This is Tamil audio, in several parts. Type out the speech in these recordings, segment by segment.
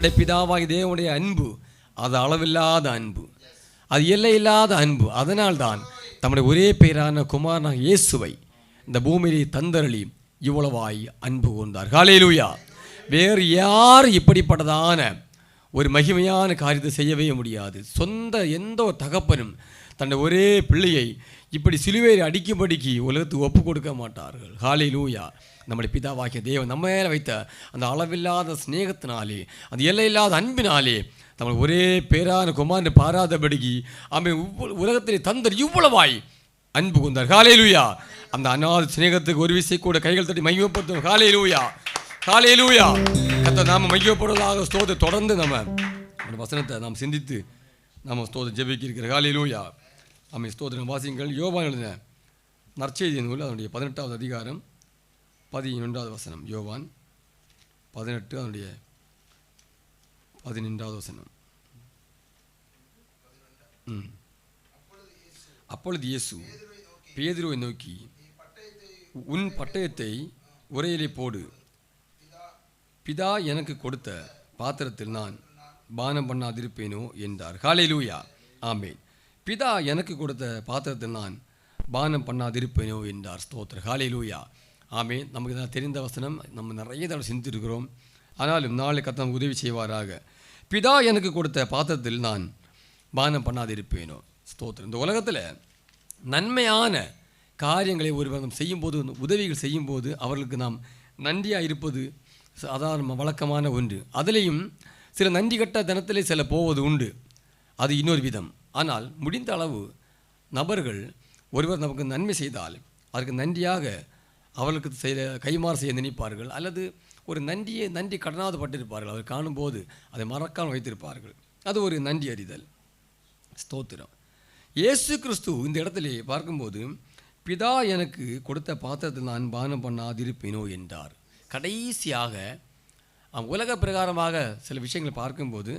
நம்முடைய பிதாவாகி தேவனுடைய அன்பு அது அளவில்லாத அன்பு அது எல்லையில்லாத அன்பு. அதனால்தான் தம்முடைய ஒரே பெயரான குமாரன இயேசுவை இந்த பூமியிலே தந்தரளி இவ்வளவாய் அன்பு கொண்டார் காலையிலூயா வேறு யார் இப்படிப்பட்டதான ஒரு மகிமையான காரியத்தை செய்யவே முடியாது. சொந்த எந்த ஒரு தகப்பனும் தன்னுடைய ஒரே பிள்ளையை இப்படி சிலுவையில் அடிக்கும்படிக்கு உலகத்துக்கு ஒப்பு கொடுக்க மாட்டார்கள். ஹாலே லூயா நம்முடைய பிதாவாகிய தேவன் நம்ம மேலே வைத்த அந்த அளவில்லாத ஸ்நேகத்தினாலே அந்த எல்லையில்லாத அன்பினாலே நம்ம ஒரே பேரான குமாரனை பாராதபடிக்கு அவன் உலகத்திலே தந்தர் இவ்வளவாய் அன்பு கொண்டார். காலே லூயா அந்த அநாத சிநேகத்துக்கு ஒரு விசை கூட கைகள் தட்டி மையப்படுத்தும் காலே லூயா காலே லூயா கத்த நாம் மையப்படுவதாக ஸ்தோத்தை தொடர்ந்து நம்ம அந்த வசனத்தை நாம் சிந்தித்து நாம் ஸ்தோத்திரம் ஜெபிக்க இருக்கிற ஹாலே லூயா ஆமை ஸ்தோத்திரம் வாசிங்கள் யோபா எழுதின நற்செய்தி நூல் அதனுடைய பதினெட்டாவது அதிகாரம் பதினொன்றாவது வசனம் யோவான் பதினெட்டு அதனுடைய பதினெண்டாவது வசனம். ம். அப்பொழுது இயேசு பேதுருவை நோக்கி உன் பட்டயத்தை உரையிலே போடு. பிதா எனக்கு கொடுத்த பாத்திரத்தில் நான் பானம் பண்ணாதிருப்பேனோ என்றார். ஹாலேலூயா ஆமேன். பிதா எனக்கு கொடுத்த பாத்திரத்தில் நான் பானம் பண்ணாதிருப்பேனோ என்றார் ஸ்தோத்திர லூயா ஆமே நமக்கு தான் தெரிந்த வசனம். நம்ம நிறைய தடவை சிந்திருக்கிறோம் ஆனாலும் நாளை கத்தம் உதவி செய்வாராக. பிதா எனக்கு கொடுத்த பாத்திரத்தில் நான் பானம் பண்ணாதிருப்பேனோ. ஸ்தோத்திரம். இந்த உலகத்தில் நன்மையான காரியங்களை ஒருவர் செய்யும்போது உதவிகள் செய்யும்போது அவர்களுக்கு நாம் நன்றியாக இருப்பது சாதாரண வழக்கமான ஒன்று. அதுலேயும் சில நன்றி கட்ட தினத்திலே சில போவது உண்டு. அது இன்னொரு விதம். ஆனால் முடிந்த அளவு நபர்கள் ஒருவர் நமக்கு நன்மை செய்தால் அதற்கு நன்றியாக அவர்களுக்கு செய்ய கைமாறு செய்ய நினைப்பார்கள். அல்லது ஒரு நன்றியை நன்றி கடனாவது பட்டிருப்பார்கள் அவர் காணும்போது அதை மறக்காமல் வைத்திருப்பார்கள். அது ஒரு நன்றி அறிதல். ஸ்தோத்திரம். இயேசு கிறிஸ்து இந்த இடத்திலே பார்க்கும்போது பிதா எனக்கு கொடுத்த பாத்திரத்தில் நான் பானம் பண்ணாதிருப்பேனோ என்றார். கடைசியாக உலக பிரகாரமாக சில விஷயங்களை பார்க்கும்போது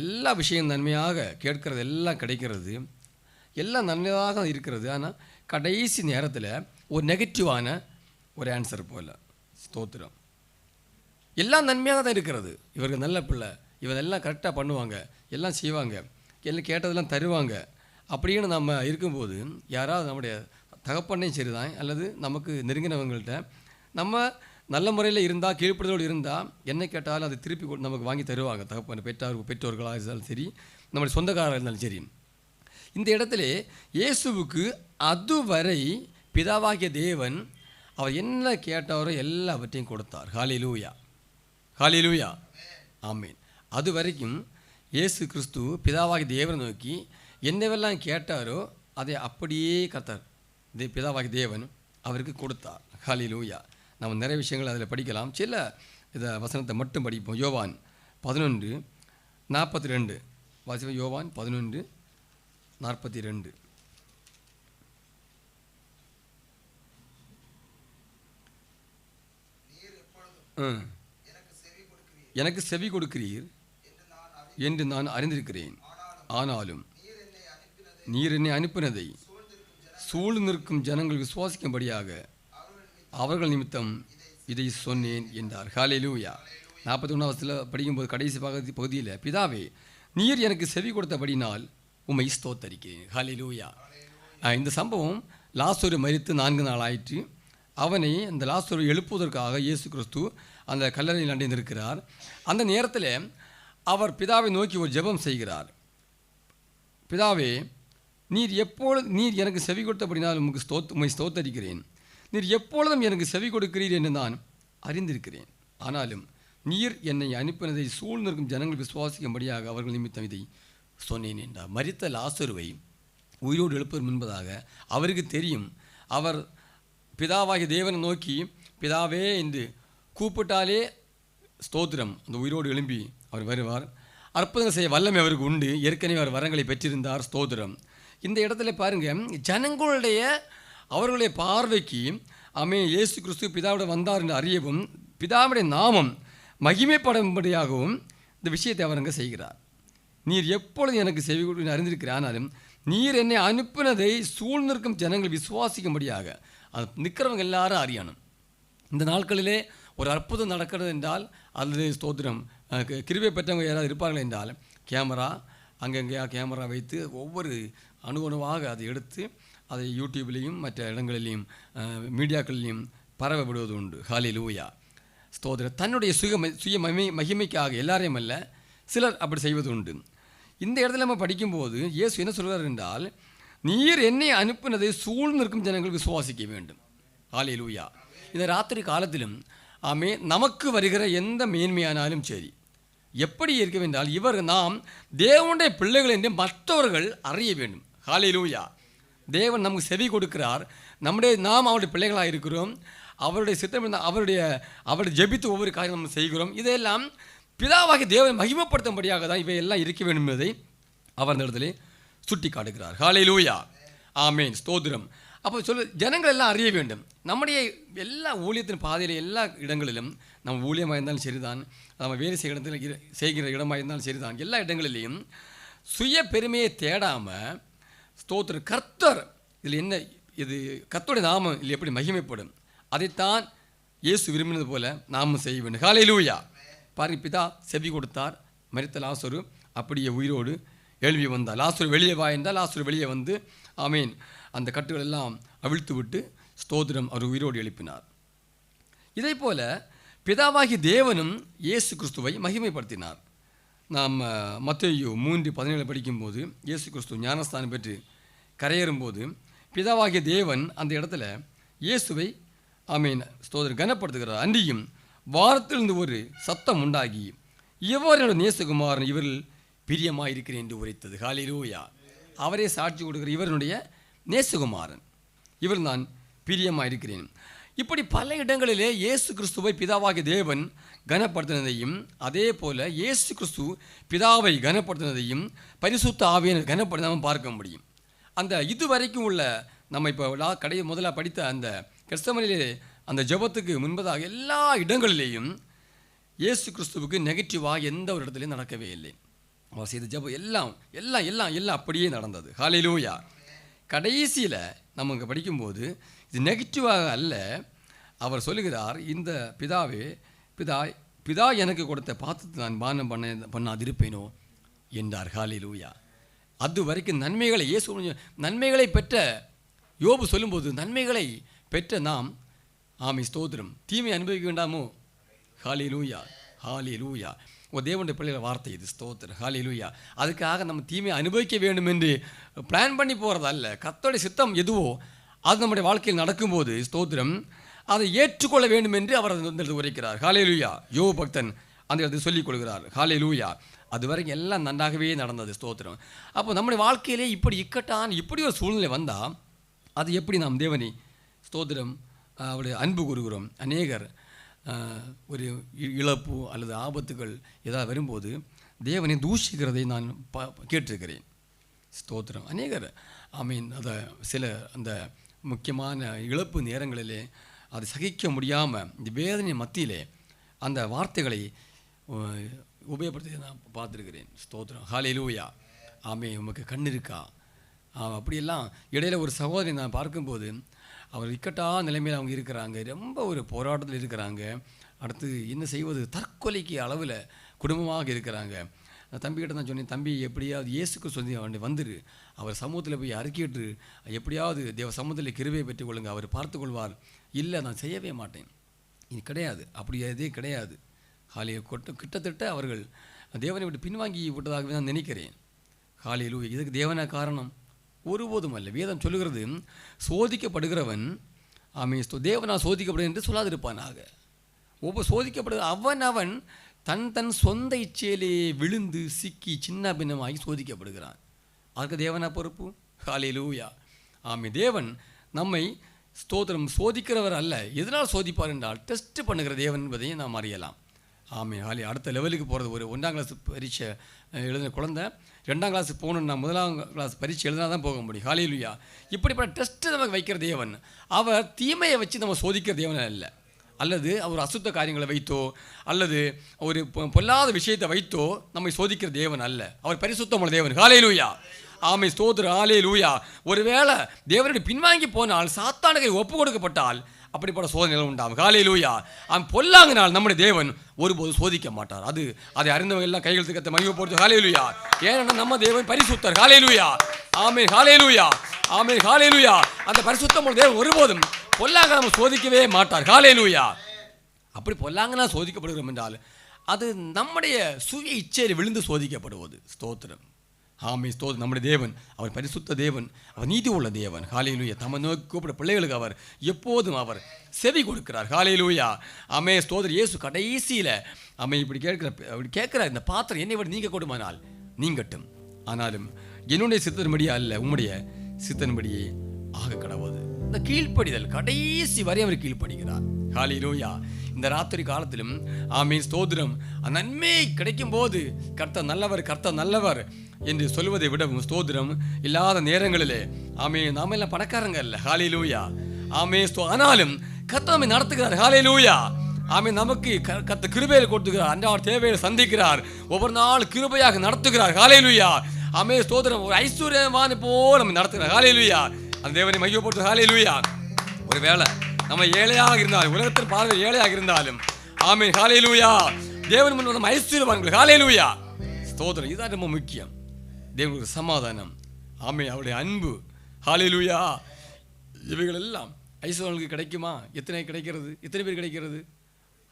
எல்லா விஷயம் நன்மையாக கேட்கறது எல்லாம் கிடைக்கிறது. எல்லாம் நன்மையாக இருக்கிறது. ஆனால் கடைசி நேரத்தில் ஒரு நெகட்டிவான ஒரு ஆன்சர் போல. ஸ்தோத்திரம். எல்லாம் நன்மையாக தான் இருக்கிறது. இவருக்கு நல்ல பிள்ளை. இவன் எல்லாம் கரெக்டாக பண்ணுவாங்க. எல்லாம் செய்வாங்க. எல்லாம் கேட்டதெல்லாம் தருவாங்க. அப்படின்னு நம்ம இருக்கும்போது யாராவது நம்முடைய தகப்பனையும் சரிதான் அல்லது நமக்கு நெருங்கினவங்கள்ட்ட நம்ம நல்ல முறையில் இருந்தால் கீழ்ப்படுதலோடு இருந்தால் என்ன கேட்டாலும் அதை திருப்பி கொண்டு நமக்கு வாங்கி தருவாங்க. தகப்பன் பெற்றார் பெற்றோர்களாக இருந்தாலும் சரி நம்முடைய சொந்தக்காரராக இருந்தாலும் சரி. இந்த இடத்துல இயேசுவுக்கு அதுவரை பிதாவாகிய தேவன் அவர் என்ன கேட்டாரோ எல்லாவற்றையும் கொடுத்தார். ஹாலிலூயா ஹாலிலூயா ஆமீன். அது வரைக்கும் இயேசு கிறிஸ்து பிதாவாகி தேவனை நோக்கி என்னவெல்லாம் கேட்டாரோ அதை அப்படியே கத்தார் தே பிதாவாகி தேவன் அவருக்கு கொடுத்தார். ஹாலிலூயா நம்ம நிறைய விஷயங்கள் அதில் படிக்கலாம். சில இதை வசனத்தை மட்டும் படிப்போம். யோவான் பதினொன்று நாற்பத்தி ரெண்டு. வாசிப்போம். யோவான் பதினொன்று நாற்பத்தி ரெண்டு. எனக்கு செவி கொடுக்கிறீர் என்று நான் அறிந்திருக்கிறேன். ஆனாலும் நீர் என்னை அனுப்பினதை சூழ்ந்து நிற்கும் ஜனங்கள் விசுவாசிக்கும்படியாக அவர்கள் நிமித்தம் இதை சொன்னேன் என்றார். ஹalleluya. நாற்பத்தி ஒன்றாவதுல படிக்கும்போது கடைசி பகுதி பகுதியில் பிதாவே நீர் எனக்கு செவி கொடுத்தபடினால் உம்மை ஸ்தோத்தரிக்கிறேன். ஹalleluya. லூயா இந்த சம்பவம் லாஸ்ட் ஒரு மறித்து நான்கு நாள் ஆயிற்று. அவனை அந்த லாஸ்டர் எழுப்புவதற்காக இயேசு கிறிஸ்து அந்த கல்லறையில் அடைந்திருக்கிறார் அந்த நேரத்தில் அவர் பிதாவை நோக்கி ஒரு ஜெபம் செய்கிறார். பிதாவே நீர் எப்பொழுது நீர் எனக்கு செவி கொடுத்தபடினால் உமக்கு ஸ்தோத் உமை ஸ்தோத்தரிக்கிறேன். நீர் எப்பொழுதும் எனக்கு செவி கொடுக்கிறீர் என்று நான் அறிந்திருக்கிறேன். ஆனாலும் நீர் என்னை அனுப்பினதை சூழ்நிற்கும் ஜனங்கள் விசுவாசிக்கும்படியாக அவர்கள் நிமித்தம் இதை சொன்னேன் என்றார். மறித்த லாசருவை உயிரோடு எழுப்பும் என்பதாக அவருக்கு தெரியும். அவர் பிதாவாகிய தேவனை நோக்கி பிதாவே என்று கூப்பிட்டாலே ஸ்தோத்திரம். அந்த உயிரோடு எழும்பி அவர் வருவார். அற்புதங்கள் செய்ய வல்லமை அவருக்கு உண்டு. ஏற்கனவே அவர் வரங்களை பெற்றிருந்தார். ஸ்தோத்திரம். இந்த இடத்துல பாருங்கள் ஜனங்களுடைய அவர்களுடைய பார்வைக்கு அமே இயேசு கிறிஸ்து பிதாவிட வந்தார் என்று அறியவும் பிதாவுடைய நாமம் மகிமைப்படும்படியாகவும் இந்த விஷயத்தை அவர் அங்கே செய்கிறார். நீர் எப்பொழுது எனக்கு செவி கொடுத்து அறிந்திருக்கிறேன் ஆனாலும் நீர் என்னை அனுப்பினதை சூழ்ந்திருக்கும் ஜனங்கள் விசுவாசிக்கும்படியாக அது நிற்கிறவங்க எல்லாரும் அறியணும் இந்த நாட்களிலே ஒரு அற்புதம் நடக்கிறது என்றால் அல்லது ஸ்தோத்திரம் கிருவை பெற்றவங்க யாராவது இருப்பார்கள் என்றால் கேமரா அங்கங்கே கேமரா வைத்து ஒவ்வொரு அணு அணுவாக அதை எடுத்து அதை யூடியூப்லேயும் மற்ற இடங்களிலையும் மீடியாக்களிலையும் பரவ விடுவது உண்டு. ஹாலி லூயா ஸ்தோதிர தன்னுடைய சுய சுய மகிமை மகிமைக்காக எல்லாரையும் அல்ல சிலர் அப்படி செய்வது உண்டு. இந்த இடத்துல நம்ம படிக்கும்போது இயேசு என்ன சொல்கிறார் என்றால் நீர் என்னை அனுப்பினதை சூழ்ந்திருக்கும் ஜனங்கள் விசுவாசிக்க வேண்டும். ஹாலே லூயா இந்த ராத்திரி காலத்திலும் ஆமே நமக்கு வருகிற எந்த மேன்மையானாலும் சரி எப்படி இருக்க வேண்டால் இவர் நாம் தேவனுடைய பிள்ளைகள் என்று மற்றவர்கள் அறிய வேண்டும். ஹாலே லூயா தேவன் நமக்கு செவி கொடுக்கிறார். நம்முடைய நாம் அவருடைய பிள்ளைகளாக இருக்கிறோம். அவருடைய சித்தம் அவருடைய அவருடைய ஜெபித்து ஒவ்வொரு காரியம் நம்ம செய்கிறோம். இதையெல்லாம் பிதாவாகி தேவனை மகிமப்படுத்தும்படியாக தான் இவையெல்லாம் இருக்க வேண்டும் என்பதை அவர் இந்த இடத்துல சுட்டி காட்டுகிறார் ஹாலை லூயா ஆமேன். ஸ்தோத்திரம். அப்போ சொல்ல ஜனங்கள் எல்லாம் அறிய வேண்டும். நம்முடைய எல்லா ஊழியத்தின் பாதையில் எல்லா இடங்களிலும் நம்ம ஊழியமாக இருந்தாலும் சரிதான். நம்ம வேலை செய்கிற இடத்துல செய்கிற இடமாக இருந்தாலும் சரிதான். எல்லா இடங்களிலையும் சுய பெருமையை தேடாமல் ஸ்தோத்திர கர்த்தர் இதில் என்ன இது கர்த்தருடைய நாமம் இதில் எப்படி மகிமைப்படும்? அதைத்தான் இயேசு விரும்பினது போல நாமும் செய்ய வேண்டும். ஹalleluya. பாருங்க பிதா செவி கொடுத்தார் மரித்த லாசரு அப்படியே உயிரோடு எழுப்பி வந்தார் லாசரு வெளியே வா என்றால் வெளியே வந்து ஆமீன். அந்த கட்டுகள் எல்லாம் அவிழ்த்து விட்டு ஸ்தோத்திரம் அவர் உயிரோடு எழுப்பினார். இதே போல பிதாவாகி தேவனும் இயேசு கிறிஸ்துவை மகிமைப்படுத்தினார். நாம் மத்தேயு மூன்று பதினேழு படிக்கும்போது இயேசு கிறிஸ்து ஞானஸ்தானம் பெற்று கரையேறும்போது பிதாவாகிய தேவன் அந்த இடத்துல இயேசுவை ஆமீன் ஸ்தோதர் கனப்படுத்துகிறார். அன்றியும் வாரத்திலிருந்து ஒரு சத்தம் உண்டாகி இவர் என்னோட நேசகுமாரன் இவரில் பிரியமாக இருக்கிறேன் என்று உரைத்தது. ஹalleluya. அவரே சாட்சி கொடுக்கிற இவருடைய நேசுகுமாரன். இவர் நான் பிரியமாக இருக்கிறேன் இப்படி பல இடங்களிலே இயேசு கிறிஸ்துவை பிதாவாகிய தேவன் கனப்படுத்தினதையும் அதே போல் இயேசு கிறிஸ்து பிதாவை கனப்படுத்தினதையும் பரிசுத்த ஆவியனை கனப்படுத்தாமல் பார்க்க முடியும். அந்த இதுவரைக்கும் உள்ள நம்ம இப்போ லா- கடை முதலாக படித்த அந்த கிறிஸ்தவனிலே அந்த ஜெபத்துக்கு முன்பதாக எல்லா இடங்களிலேயும் இயேசு கிறிஸ்துவுக்கு நெகட்டிவாக எந்த ஒரு இடத்துலையும் நடக்கவே இல்லை. அவர் செய்த ஜபம் எல்லாம் எல்லாம் எல்லாம் எல்லாம் அப்படியே நடந்தது. ஹalleluya. கடைசியில் நம்ம இங்கே படிக்கும்போது இது நெகட்டிவாக அல்ல. அவர் சொல்லுகிறார் இந்த பிதாவே பிதா பிதா எனக்கு கொடுத்த பாத்திரத்தை நான் பானம் பண்ண பண்ணாதிருப்பேனோ? என்றார். ஹalleluya. அது வரைக்கும் நன்மைகளை இயேசு நன்மைகளை பெற்ற யோபு சொல்லும்போது நன்மைகளை பெற்ற நாம் ஆமி ஸ்தோத்திரம். தீமை அனுபவிக்க வேண்டாமோ? ஹாலி லூயா ஹாலி லூயா உங்கள் தேவனுடைய பிள்ளைகள் வார்த்தை இது ஸ்தோத்திர ஹாலி லூயா அதுக்காக நம்ம தீமையை அனுபவிக்க வேண்டும் என்று பிளான் பண்ணி போகிறதல்ல கத்தோடைய சித்தம் எதுவோ அது நம்முடைய வாழ்க்கையில் நடக்கும்போது ஸ்தோத்திரம் அதை ஏற்றுக்கொள்ள வேண்டும் என்று அவர் அந்த உரைக்கிறார். ஹாலே லூயா யோ பக்தன் அந்த இடத்துல சொல்லிக் கொள்கிறார். ஹாலே லூயா அது வரைக்கும் எல்லாம் நன்றாகவே நடந்தது ஸ்தோத்திரம். அப்போ நம்முடைய வாழ்க்கையிலே இப்படி இக்கட்டான இப்படி ஒரு சூழ்நிலை வந்தால் அது எப்படி நாம் தேவனி ஸ்தோத்திரம் அவருடைய அன்பு கூறுகிறோம். அநேகர் ஒரு இ- இழப்பு அல்லது ஆபத்துகள் ஏதாவது வரும்போது தேவனை தூஷிக்கிறதை நான் பா கேட்டிருக்கிறேன். ஸ்தோத்திரம். அநேகர் ஐ மீன் அதை சில அந்த முக்கியமான இழப்பு நேரங்களிலே அதை சகிக்க முடியாமல் இந்த வேதனை மத்தியிலே அந்த வார்த்தைகளை உபயோகப்படுத்தி நான் பார்த்துருக்கிறேன். ஸ்தோத்திரம். ஹalleluya. ஆமே உமக்கு கண் இருக்கா? அப்படியெல்லாம் இடையில ஒரு சகோதரி நான் பார்க்கும்போது அவர் இக்கட்டான நிலைமையில் அவங்க இருக்கிறாங்க. ரொம்ப ஒரு போராட்டத்தில் இருக்கிறாங்க. அடுத்து என்ன செய்வது? தற்கொலைக்கு அளவில் குடும்பமாக இருக்கிறாங்க. தம்பிக்கிட்ட தான் சொன்னேன் தம்பி எப்படியாவது இயேசுக்கு சொல்லி அவன் வந்துரு. அவர் சமூகத்தில் போய் அறிக்கிட்டு எப்படியாவது தேவ சமூகத்தில் கிருவையை பெற்றுக்கொள்ளுங்க அவர் பார்த்துக்கொள்வார் இல்லை நான் செய்யவே மாட்டேன். இது கிடையாது. அப்படி எதே கிடையாது. ஹாலியை கொட்ட கிட்டத்தட்ட அவர்கள் தேவனை விட்டு பின்வாங்கி விட்டதாகவே நான் நினைக்கிறேன். காலையில் இதுக்கு தேவன காரணம்? ஒருபோதும் அல்ல வேதம் சொல்லுகிறது சோதிக்கப்படுகிறவன் ஆமே தேவனா சோதிக்கப்படுகிறது என்று சொல்லாதிருப்பானாக ஒவ்வொரு சோதிக்கப்படுகிற அவன் அவன் தன் தன் சொந்த இச்சையிலே விழுந்து சிக்கி சின்ன பின்னமாகி சோதிக்கப்படுகிறான். அதுக்கு தேவனா பொறுப்பு? ஹalleluya. ஆமே தேவன் நம்மை ஸ்தோத்திரம் சோதிக்கிறவர் அல்ல. எதனால் சோதிப்பார் என்றால் டெஸ்ட் பண்ணுகிற தேவன் என்பதையும் நாம் அறியலாம். ஆமே ஹாலி அடுத்த லெவலுக்கு போகிறது ஒரு ஒன்றாம் கிளாஸ் பரீட்சை எழுத எழுதின குழந்தை ரெண்டாம் கிளாஸ் போகணுன்னா முதலாம் கிளாஸ் பரீட்சை எழுதினா தான் போக முடியும். ஹாலிலுயா இப்படிப்பட்ட டெஸ்ட்டு நமக்கு வைக்கிற தேவன் அவர் தீமையை வச்சு நம்ம சோதிக்கிற தேவன் அல்ல. அல்லது அவர் அசுத்த காரியங்களை வைத்தோ அல்லது ஒரு பொ- பொல்லாத விஷயத்தை வைத்தோ நம்மை சோதிக்கிற தேவன் அல்ல. அவர் பரிசுத்தமுள்ள தேவன். ஹாலேலூயா ஆமை ஸ்தோத்திர ஆலே லூயா ஒருவேளை தேவனுடைய பின்வாங்கி போனால் சாத்தானுக்கு ஒப்பு கொடுக்கப்பட்டால் அப்படிப்பட்ட சோதனைகள் உண்டாகும். காலையிலூயா அவன் பொல்லாங்கினால் நம்முடைய தேவன் ஒருபோது சோதிக்க மாட்டார். அது அதை அறிந்தவங்க எல்லாம் கைகள் கத்த காலையில் காலையிலுயா ஏன்னா நம்ம தேவன் பரிசுத்தர். காலையிலுயா ஆமே காலையிலூயா ஆமே காலையிலூயா அந்த பரிசுத்தம் தேவன் ஒருபோதும் பொல்லாங்க நம்ம சோதிக்கவே மாட்டார். காலையிலுயா அப்படி பொல்லாங்கனா சோதிக்கப்படுகிறோம் என்றால் அது நம்முடைய சுய இச்சையில் விழுந்து சோதிக்கப்படுவது. ஸ்தோத்திரம். ஆமை ஸ்தோத்திரம். நம்முடைய தேவன் அவர் பரிசுத்த தேவன் அவர் நீதி உள்ள தேவன். காலையிலூயா தம்மை நோக்கி கூப்பிட பிள்ளைகளுக்கு அவர் எப்போதும் அவர் செவி கொடுக்கிறார். காலையிலூயா ஆமே ஸ்தோதர் இயேசு கடைசியில் அமை இப்படி கேட்கிற அப்படி கேட்கிறார் இந்த பாத்திரம் என்னை விட நீங்க கொடுமானால் நீங்கட்டும். ஆனாலும் என்னுடைய சித்தன்படியே அல்ல உம்முடைய சித்தன்படியே ஆக கடவுது. இந்த கீழ்ப்படிதல் கடைசி வரை அவர் கீழ்ப்படுகிறார். ஹalleluya. இந்த ராத்திரி காலத்திலும் ஆமீன் ஸ்தோதிரம் நன்மை கிடைக்கும் போது கர்த்தர் நல்லவர் கர்த்த நல்லவர். என்று சொல்வதை விடவும் ஸ்தோத்திரம் இல்லாத நேரங்களிலே. ஆமே நாம எல்லாம் பணக்காரங்க இல்ல ஹalleluya ஆமே ஆனாலும் கர்த்தர் நடத்துகிறார். ஹalleluya ஆமே நமக்கு கத்த கிருபையில் கொடுத்துக்கிறார் அன்றாட தேவையை சந்திக்கிறார். ஒவ்வொரு நாள் கிருபையாக நடத்துகிறார். ஹalleluya ஆமே ஸ்தோத்திரம். ஒரு ஐஸ்வர்யமான போல் நம்ம நடத்துகிறார். ஹalleluya அந்த தேவனை மையப்பட்டு மையப்படுத்து ஹalleluya ஒருவேளை நம்ம ஏழையாக இருந்தாலும் உலகத்தில் பார்வை ஏழையாக இருந்தாலும் ஆமே ஹalleluya தேவன் முன் நம்ம ஐஸ்வர்யவான்கள். லூயா ஸ்தோத்திரம். இதுதான் ரொம்ப முக்கியம். தேவனுடைய சமாதானம். ஆமை அவருடைய அன்பு. ஹalleluya இவைகள் எல்லாம் ஐஸ்வர்யங்களுக்கு கிடைக்குமா? எத்தனை கிடைக்கிறது? எத்தனை பேர் கிடைக்கிறது?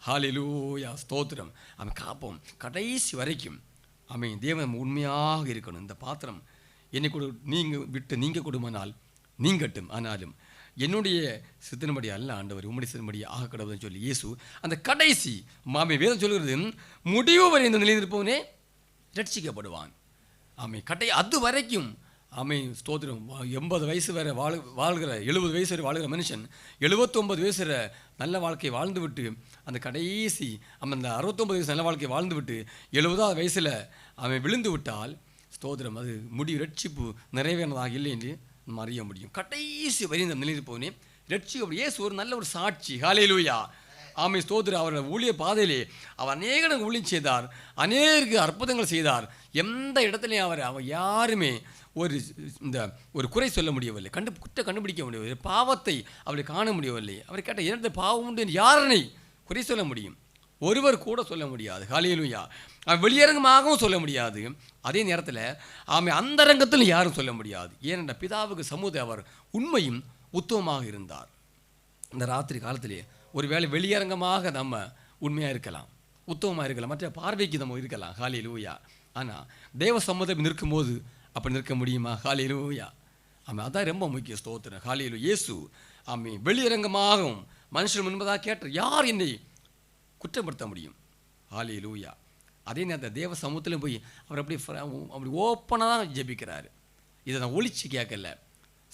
ஹாலிலூயா ஸ்தோத்திரம். அவன் காப்போம். கடைசி வரைக்கும். அவன் தேவன் உண்மையாக இருக்கணும். இந்த பாத்திரம் என்னை கொடு நீங்கள் விட்டு நீங்க கொடுமானால் நீங்கட்டும் ஆனாலும் என்னுடைய சித்தனபடி அல்ல ஆண்டவர் உம்முடைய சித்தனபடி ஆக கடவுள்னு சொல்லி இயேசு அந்த கடைசி மாமை வேதம் சொல்கிறது முடிவு வரை இந்த நிலையில் இருப்பவனே ரட்சிக்கப்படுவான். ஆமை கட்டை அது வரைக்கும் ஆமை ஸ்தோத்திரம் வா- எண்பது வயசு வரை வாழ் வாழ்கிற எழுபது வயசு வரை வாழ்கிற மனுஷன் எழுபத்தொம்பது வயசு வரை நல்ல வாழ்க்கையை வாழ்ந்து விட்டு அந்த கடைசி அவன் அந்த அறுபத்தொம்பது வயசு நல்ல வாழ்க்கையை வாழ்ந்து விட்டு எழுபதாவது வயசில் அவன் விழுந்து விட்டால் ஸ்தோத்திரம் அது முடி ரட்சிப்பு நிறைவேறினதாக இல்லை என்று நம்ம அறிய முடியும். கடைசி வரி இந்த நிலையில் போனேன் ரட்சிக்கப்படும் அப்படியே ஒரு நல்ல ஒரு சாட்சி. ஹalleluya. ஆமை ஸ்தோத்திர அவருடைய ஊழிய பாதையிலே அவர் அநேக ஊழியம் செய்தார். அநேகருக்கு அற்புதங்கள் செய்தார். எந்த இடத்துலையும் அவர் அவர் யாருமே ஒரு இந்த ஒரு குறை சொல்ல முடியவில்லை. கண்டு குற்ற கண்டுபிடிக்க முடியவில்லை. பாவத்தை அவரை காண முடியவில்லை. அவர் கேட்ட இரண்டு பாவம் உண்டு யாரனை குறை சொல்ல முடியும்? ஒருவர் கூட சொல்ல முடியாது. ஹalleluya. அவர் வெளியரங்கமாகவும் சொல்ல முடியாது. அதே நேரத்தில் ஆமை அந்தரங்கத்தில் யாரும் சொல்ல முடியாது. ஏனென்ற பிதாவுக்கு சமூக அவர் உண்மையும் உத்தமமாக இருந்தார். இந்த ராத்திரி காலத்திலே ஒருவேளை வெளியரங்கமாக நம்ம உண்மையாக இருக்கலாம் உத்தமமாக இருக்கலாம் மற்ற பார்வைக்கு நம்ம இருக்கலாம். ஹாலி லூயா ஆனால் தேவ சம்மதம் நிற்கும்போது அப்படி நிற்க முடியுமா? ஹாலி லூயா ஆமாம் அதான் ரொம்ப முக்கிய ஸ்தோத்திரம். காலையில் இயேசு ஆமே வெளியரங்கமாகவும் மனுஷன் முன்பதாக கேட்ட யார் என்னை குற்றப்படுத்த முடியும்? ஹாலி லூயா அதே நேரத்தில் தேவ சமூகத்திலும் போய் அவர் அப்படி அப்படி ஓப்பனாக தான் ஜெபிக்கிறாரு. இதை நான் ஒழிச்சு கேட்கல.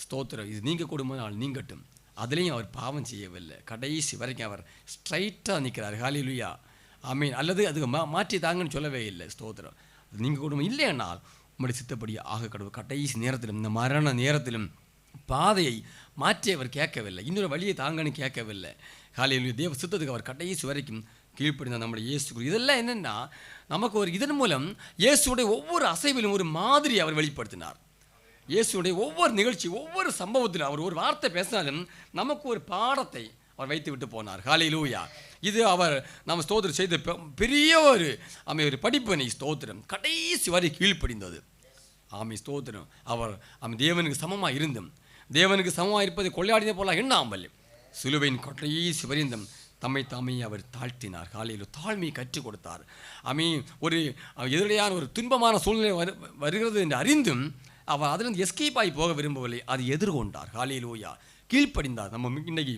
ஸ்தோத்திரம். இது நீங்கள் கொடுமைனால் நீங்கட்டும். அதுலேயும் அவர் பாவம் செய்யவில்லை. கடைசி வரைக்கும் அவர் ஸ்ட்ரைட்டாக நிற்கிறார் ஹாலிலுயா மீன் அல்லது அதுக்கு மா மாற்றி தாங்கன்னு சொல்லவே இல்லை. ஸ்தோத்திரம். நீங்கள் குடும்பம் இல்லையானால் உங்களுடைய சித்தப்படி ஆக கடவுள் கடைசி நேரத்திலும் இந்த மரண நேரத்திலும் பாதையை மாற்றி அவர் கேட்கவில்லை. இன்னொரு வழியை தாங்கன்னு கேட்கவில்லை. காலையில் தேவ சித்தத்துக்கு அவர் கடைசி வரைக்கும் கீழ்ப்படிந்த நம்முடைய இயேசு இதெல்லாம் என்னென்னா நமக்கு ஒரு இதன் மூலம் இயேசுடைய ஒவ்வொரு அசைவிலும் ஒரு மாதிரி அவர் வெளிப்படுத்தினார். இயேசுடைய ஒவ்வொரு நிகழ்ச்சி ஒவ்வொரு சம்பவத்திலும் அவர் ஒரு வார்த்தை பேசினாலும் நமக்கு ஒரு பாடத்தை அவர் வைத்து விட்டு போனார். ஹalleluya. இது அவர் நம்ம ஸ்தோத்திரம் செய்த பெரிய ஒரு அமை ஒரு படிப்பனை ஸ்தோத்திரம். கடைசி வரை கீழ்ப்படிந்தது. ஆமை ஸ்தோத்திரம். அவர் அவன் தேவனுக்கு சமமாக இருந்தும் தேவனுக்கு சமமாக இருப்பதை கொள்ளையாடின போல எண்ணாமல் சிலுவையின் கடைசி வரிந்தும் தம்மை தாமே அவர் தாழ்த்தினார். காலையில் தாழ்மையை கற்றுக் கொடுத்தார். அமீ ஒரு எதிரையான ஒரு துன்பமான சூழ்நிலை வரு வருகிறது என்று அறிந்தும் அவர் அதிலிருந்து எஸ்கேப் ஆகி போக விரும்பவில்லை. அதை எதிர்கொண்டார். காலையில் ஓயா கீழ்ப்படிந்தார். நம்ம இன்னைக்கு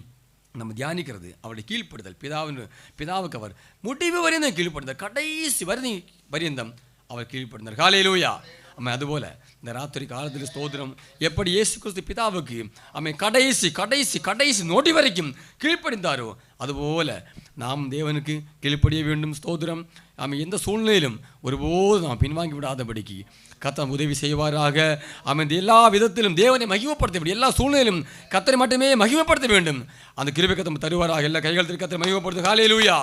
நம்ம தியானிக்கிறது அவருடைய கீழ்ப்படுதல். பிதாவின் பிதாவுக்கு அவர் முடிவு வரையும் கீழ்ப்படுந்தார். கடைசி வரி பரியந்தம் அவர் கீழ்ப்படுந்தார். காலையிலூயா அம்மா அதுபோல் இந்த ராத்திரி காலத்தில் ஸ்தோத்திரம். எப்படி இயேசு கிறிஸ்து பிதாவுக்கு அம்மை கடைசி கடைசி கடைசி நொடி வரைக்கும் கீழ்ப்படிந்தாரோ அதுபோல் நாம் தேவனுக்கு கீழ்ப்படிய வேண்டும். ஸ்தோத்திரம். ஆமாம் எந்த சூழ்நிலையிலும் ஒருபோதும் நாம் பின்வாங்கி விடாதபடிக்கு கத்தம் உதவி செய்வாராக. அவன் எல்லா விதத்திலும் தேவனை மகிமைப்படுத்த வேண்டும் எல்லா சூழ்நிலையிலும் கத்தரை மட்டுமே மகிமைப்படுத்த வேண்டும். அந்த கிருபை கத்தம் தருவாராக. எல்லா கைகள் கத்தரை காலே லூயா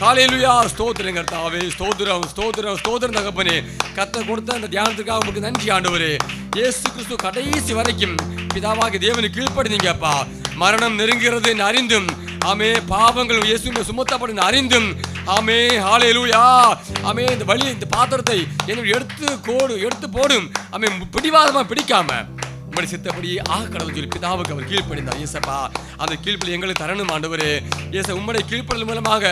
காலே லூயா ஸ்தோத்திரம் கர்த்தாவே ஸ்தோத்திரம் ஸ்தோத்திரம் ஸ்தோத்திரம் தகப்பனே. கத்த கொடுத்த அந்த தியானத்துக்காக உங்களுக்கு நன்றி ஆண்டவரே. இயேசு கிறிஸ்து கடைசி வரைக்கும் பிதாவாகி தேவனுக்கு கீழ்ப்படுனீங்கப்பா மரணம் நெருங்கிறது அறிந்தும் ஆமே பாவங்கள் இயேசுமே சுமத்தப்படும் அறிந்தும் ஆமே ஹாலேலூயா ஆமே இந்த வழி இந்த பாத்திரத்தை என்னுடைய எடுத்து கோடு எடுத்து போடும். ஆமே பிடிவாதமா பிடிக்காம. உங்களுடைய சித்தப்படி ஆக கடவுள் சொல்லி பிதாவுக்கு அவர் கீழ்ப்படிந்தார் ஏசப்பா அந்த கீழ்ப்படி எங்களுக்கு தரணும் ஆண்டவர். ஏச உம்முடைய கீழ்ப்படல் மூலமாக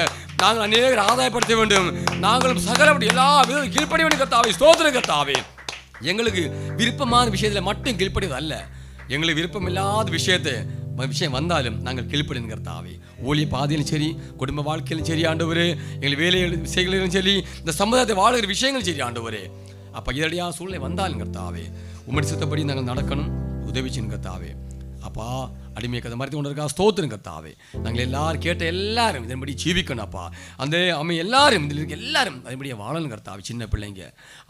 நாங்கள் அநேகர் ஆதாயப்படுத்த வேண்டும். நாங்களும் சகலப்படி எல்லா வித கீழ்ப்படி வேண்டும் கத்தாவே ஸ்தோத்திரம் கத்தாவே எங்களுக்கு விருப்பமான விஷயத்தில் மட்டும் கீழ்ப்படிவது அல்ல எங்களுக்கு விருப்பம் இல்லாத விஷயத்தை விஷயம் வந்தாலும் நாங்கள் கீழ்ப்படுங்கிற தாவே. ஊழிய பாதையிலும் சரி குடும்ப வாழ்க்கையிலும் சரி ஆண்டவர் எங்கள் வேலை விஷயங்களிலும் சரி இந்த சமுதாயத்தை வாழ்கிற விஷயங்களும் சரி ஆண்டவர். அப்போ இதடியாக சூழ்நிலை வந்தாலும் தாவே உம்மடி சித்தப்படி நாங்கள் நடக்கணும் உதவிச்சின்னு தாவே. அப்பா அடிமையை கதை மறைத்து கொண்டிருக்கா ஸ்தோத்திரம் கத்தாவே நாங்கள் எல்லாரும் கேட்ட எல்லாரும் இதன்படி ஜீவிக்கணும் அப்பா. அந்த அம்மை எல்லாரும் இதில் இருக்க எல்லாரும் அதன்படியே வாழணும் கர்த்தாவே சின்ன பிள்ளைங்க.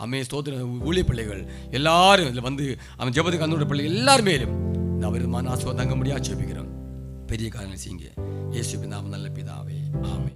அம்மையை ஸ்தோத்திரம் ஊழிய பிள்ளைகள் எல்லாரும் இதில் வந்து அவன் ஜெபத்துக்கு அந்த பிள்ளைகள் எல்லாருமே இந்த மன ஆசுவம் தங்க முடியாது ஜெபிக்கிறோம் பெரிய காரணம் செய்யுங்க. இயேசு பிதாவும் நல்ல பிதாவே. ஆமே